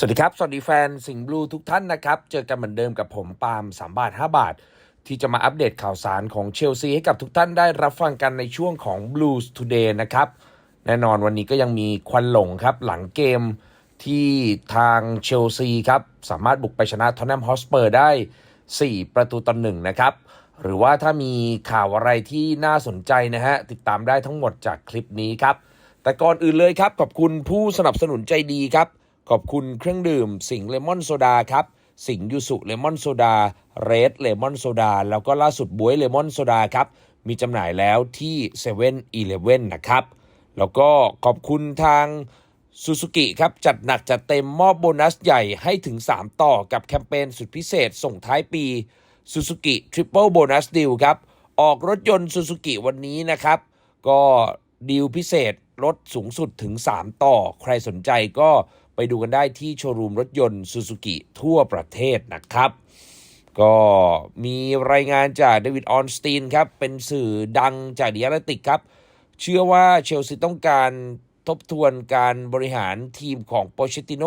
สวัสดีครับ สวัสดีแฟนสิงห์บลูทุกท่านนะครับ เจอกันเหมือนเดิมกับผมปาล์ม3บาท5บาท ที่จะมาอัปเดตข่าวสารของเชลซีให้กับทุกท่านได้รับฟังกันในช่วงของ Blues Today นะครับ แน่นอนวันนี้ก็ยังมีควันหลงครับ หลังเกมที่ทางเชลซีครับ สามารถบุกไปชนะทอนแนมฮอสเปอร์ได้ 4 ประตูต่อหนึ่งนะครับ หรือว่าถ้ามีข่าวอะไรที่น่าสนใจนะฮะติดตามได้ทั้งหมดจากคลิปนี้ครับแต่ก่อนอื่นเลยครับขอบคุณผู้สนับสนุนใจดีครับ ขอบคุณเครื่องดื่ม สิงเลมอนโซดาครับ สิงยูสุเลมอนโซดาเรดเลมอนโซดาแล้วก็ล่าสุดบวยเลมอนโซดาครับ มีจำหน่ายแล้วที่7 e เ e ่ e อเนะครับ แล้วก็ขอบคุณทางซูซูกิครับ จัดหนักจัดเต็มมอบโบนัสใหญ่ให้ถึง 3 ต่อกับแคมเปญสุดพิเศษส่งท้ายปี Suzuki Triple Bonus Deal ครับ ออกรถยนต์ซูซูกิวันนี้นะครับ ก็ดีลพิเศษลดสูงสุดถึง 3 ต่อ ใครสนใจก็ ไปดูกันได้ที่โชว์รูมรถยนต์ซูซูกิทั่วประเทศนะครับ ก็มีรายงานจากเดวิดออนสตีนครับ เป็นสื่อดังจากดิอาร์ติกครับ เชื่อว่าเชลซีต้องการทบทวนการบริหารทีมของโปเชติโน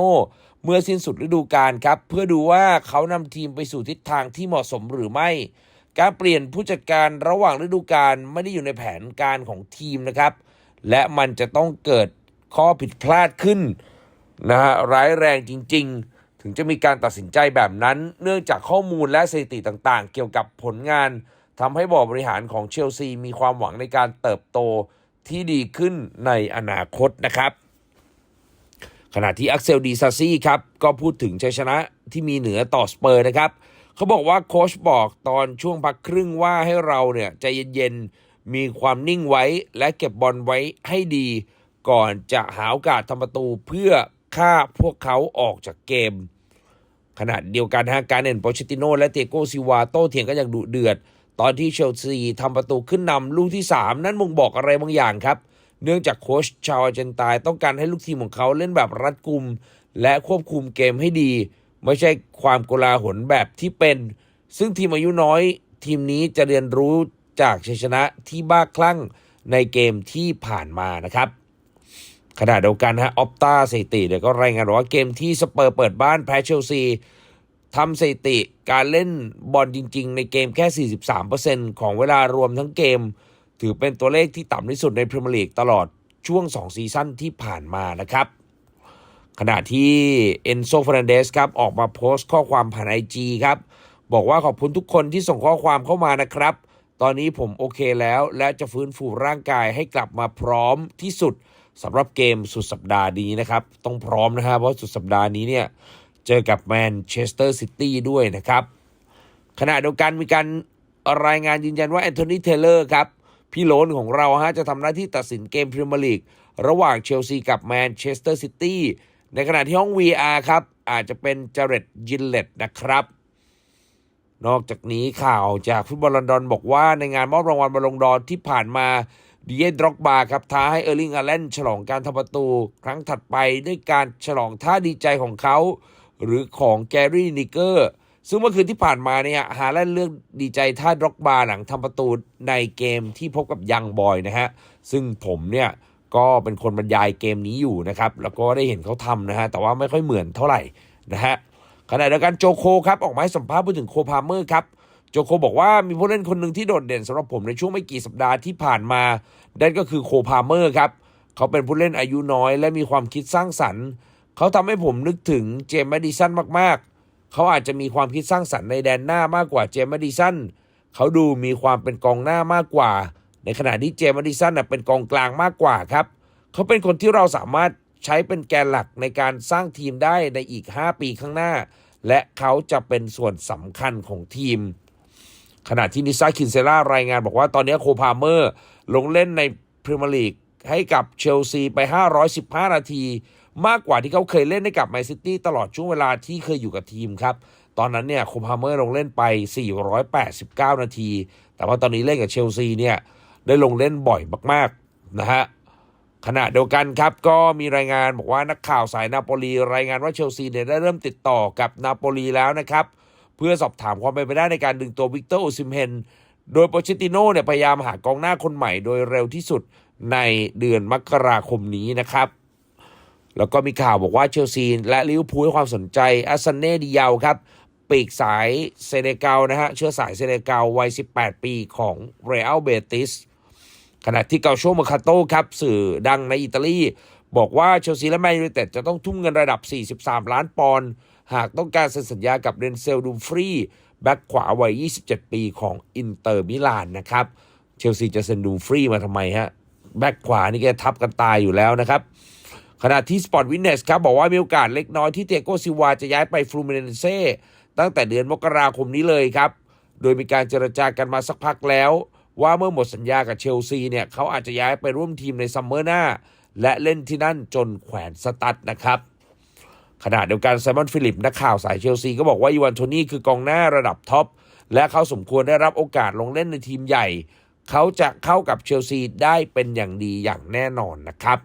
เมื่อสิ้นสุดฤดูกาลครับ เพื่อดูว่าเขานำทีมไปสู่ทิศทางที่เหมาะสมหรือไม่ การเปลี่ยนผู้จัดการระหว่างฤดูกาลไม่ได้อยู่ในแผนการของทีมนะครับ และมันจะต้องเกิดข้อผิดพลาดขึ้น นะฮะร้ายแรงจริง ๆ ถึงจะมีการตัดสินใจแบบนั้น เนื่องจากข้อมูลและสถิติต่างๆ เกี่ยวกับผลงานทำให้บอร์ดบริหารของเชลซีมีความหวังในการเติบโตที่ดีขึ้นในอนาคตนะครับ ขณะที่อักเซลดีซาซี่ครับ ก็พูดถึงชัยชนะที่มีเหนือต่อสเปอร์นะครับ เขาบอกว่าโค้ชบอกตอนช่วงพักครึ่งว่าให้เราเนี่ยใจเย็นๆ มีความนิ่งไว้และเก็บบอลไว้ให้ดี ก่อนจะหาโอกาสทำประตูเพื่อ ฆ่าพวกเขาออกจากเกม ขณะเดียวกันฮะการเน่นโปเชติโนและเตโกซิวาโต้เถียงกันอย่างดุเดือด ตอนที่เชลซีทำประตูขึ้นนำลูกที่ 3 นั่นมึงบอกอะไรบางอย่างครับ เนื่องจากโค้ชชาวอาร์เจนตายต้องการให้ลูกทีมของเขาเล่นแบบรัดกุม และควบคุมเกมให้ดี ไม่ใช่ความโกลาหลแบบที่เป็น ซึ่งทีมอายุน้อยทีมนี้จะเรียนรู้จากชัยชนะที่บ้าคลั่งในเกมที่ผ่านมานะครับ ขณะเดียวกันฮะออปตาสถิติเดี๋ยก็รายงานว่าเกมที่สเปอร์เปิดบ้านแพ้เชลซีทำสถิติการเล่นบอลจริง ๆ ในเกมแค่ 43%ของเวลารวมทั้งเกม ถือเป็นตัวเลขที่ต่ำที่สุดในพรีเมียร์ลีกตลอดช่วง 2 ซีซั่นที่ผ่านมานะครับ ขณะที่เอนโซฟ r นันเดสครับ ออกมาโพสต์ข้อความผ่านไอจีครับ บอกว่าขอบคุณทุกคนที่ส่งข้อความเข้ามานะครับ ตอนนี้ผมโอเคแล้วและจะฟื้นฟูร่างกายให้กลับมาพร้อมที่สุด สำหรับเกมสุดสัปดาห์นี้นะครับ ต้องพร้อมนะฮะเพราะสุดสัปดาห์นี้เนี่ยเจอกับแมนเชสเตอร์ซิตี้ด้วยนะครับ ขณะเดียวกันมีการรายงานยืนยันว่าแอนโทนีเทเลอร์ครับ พี่โลนของเราฮะจะทำหน้าที่ตัดสินเกมพรีเมียร์ลีกระหว่างเชลซีกับแมนเชสเตอร์ซิตี้ในขณะที่ห้อง VR ครับ อาจจะเป็นจาเรตยินเลตนะครับ นอกจากนี้ข่าวจากฟุตบอลลอนดอนบอกว่าในงานมอบรางวัลบอลลงดอร์ที่ผ่านมา ดีเอดร็อกบาครับท้าให้เออร์ลิงอาแลนฉลองการทำประตู ครั้งถัดไปด้วยการฉลองท่าดีใจของเขา หรือของแกรี่นิเกอร์ ซึ่งเมื่อคืนที่ผ่านมาเนี่ยฮาแลนด์เลือกดีใจท่าดร็อกบาหลังทำประตูในเกมที่พบกับยังบอยนะฮะ ซึ่งผมเนี่ยก็เป็นคนบรรยายเกมนี้อยู่นะครับ แล้วก็ได้เห็นเขาทำนะฮะ แต่ว่าไม่ค่อยเหมือนเท่าไหร่นะฮะขณะเดียวกันโจโคครับ ออกมาให้สัมภาษณ์พูดถึงโคพาเมอร์ครับ โจโคบอกว่ามีผู้เล่นคนหนึ่งที่โดดเด่นสำหรับผมในช่วงไม่กี่สัปดาห์ที่ผ่านมานั่นก็คือโคพาเมอร์ครับ เขาเป็นผู้เล่นอายุน้อย และมีความคิดสร้างสรรค์ เขาทำให้ผมนึกถึงเจมส์แมดิสันมากๆ เขาอาจจะมีความคิดสร้างสรรค์ในแดนหน้ามากกว่าเจมส์แมดิสันเขาดูมีความเป็นกองหน้ามากกว่า ในขณะที่เจมส์แมดิสันเป็นกองกลางมากกว่าครับ เขาเป็นคนที่เราสามารถใช้เป็นแกนหลักในการสร้างทีมได้ในอีก 5 ปีข้างหน้า และเขาจะเป็นส่วนสำคัญของทีม ขณะที่นิซาคินเซล่ารายงานบอกว่าตอนนี้โคพาเมอร์ ลงเล่นในพรีเมียร์ลีกให้กับเชลซีไป 515 นาที มากกว่าที่เขาเคยเล่นให้กับแมนซิตี้ตลอดช่วงเวลาที่เคยอยู่กับทีมครับ ตอนนั้นเนี่ยโคพาเมอร์ลงเล่นไป 489 นาที แต่ว่าตอนนี้เล่นกับเชลซีเนี่ยได้ลงเล่นบ่อยมากๆนะฮะขณะเดียวกันครับก็มีรายงานบอกว่านักข่าวสายนาโปลีรายงานว่าเชลซีเนี่ยได้เริ่มติดต่อกับนาโปลีแล้วนะครับ พื่อสอบถามความเป็นไปได้ในการดึงตัววิกเตอร์โอซิมเฮนโดยโปเชติโน่เนี่ยพยายามหากองหน้าคนใหม่โดยเร็วที่สุดในเดือนมกราคมนี้นะครับ แล้วก็มีข่าวบอกว่าเชลซีและลิเวอร์พูลให้ความสนใจอาซันเน่ดิยาวครับ ปีกสายเซเนกัลนะฮะเชื้อสายเซเนกัลวัย 18 ปีของเรอัลเบติสขณะที่เกาโชมาคาโต้ครับ สื่อดังในอิตาลี บอกว่าเชลซีและแมนยูไนเต็ดจะต้องทุ่มเงินระดับ 43 ล้านปอนด์หากต้องการเซ็นสัญญากับเรนเซลดูฟรีแบ็กขวาวัย 27 ปีของอินเตอร์มิลานนะครับ เชลซีจะเซ็นดูฟรีมาทำไมฮะ แบ็กขวานี่แกทับกันตายอยู่แล้วนะครับ ขณะที่ Sport Witness ครับ บอกว่ามีโอกาสเล็กน้อยที่เตโกซิวาจะย้ายไปฟลูมิเนเซ่ตั้งแต่เดือนมกราคมนี้เลยครับ โดยมีการเจรจากันมาสักพักแล้ว ว่าเมื่อหมดสัญญากับเชลซีเนี่ยเขาอาจจะย้ายไปร่วมทีมในซัมเมอร์หน้า และเล่นที่นั่นจนแขวนสตัดนะครับขณะเดียวกันไซมอนฟิลิปนักข่าวสายเชลซีก็บอกว่าอีวานโทนี่คือกองหน้าระดับท็อปและเขาสมควรได้รับโอกาสลงเล่นในทีมใหญ่ เขาจะเข้ากับเชลซีได้เป็นอย่างดีอย่างแน่นอนนะครับ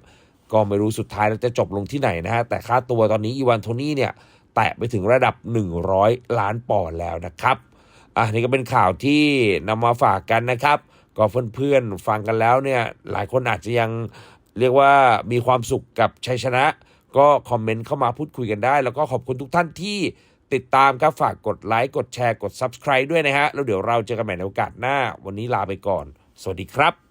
ก็ไม่รู้สุดท้ายแล้วจะจบลงที่ไหนนะฮะแต่ค่าตัวตอนนี้อีวานโทนี่เนี่ยแตะไปถึงระดับ 100 ล้านปอนด์แล้วนะครับอะนี่ก็เป็นข่าวที่นำมาฝากกันนะครับ ก็เพื่อนๆฟังกันแล้วเนี่ยหลายคนอาจจะยัง เรียกว่ามีความสุขกับชัยชนะ ก็คอมเมนต์เข้ามาพูดคุยกันได้ แล้วก็ขอบคุณทุกท่านที่ติดตามครับฝากกดไลค์กดแชร์กด Subscribe ด้วยนะฮะ แล้วเดี๋ยวเราเจอกันใหม่ในโอกาสหน้า วันนี้ลาไปก่อน สวัสดีครับ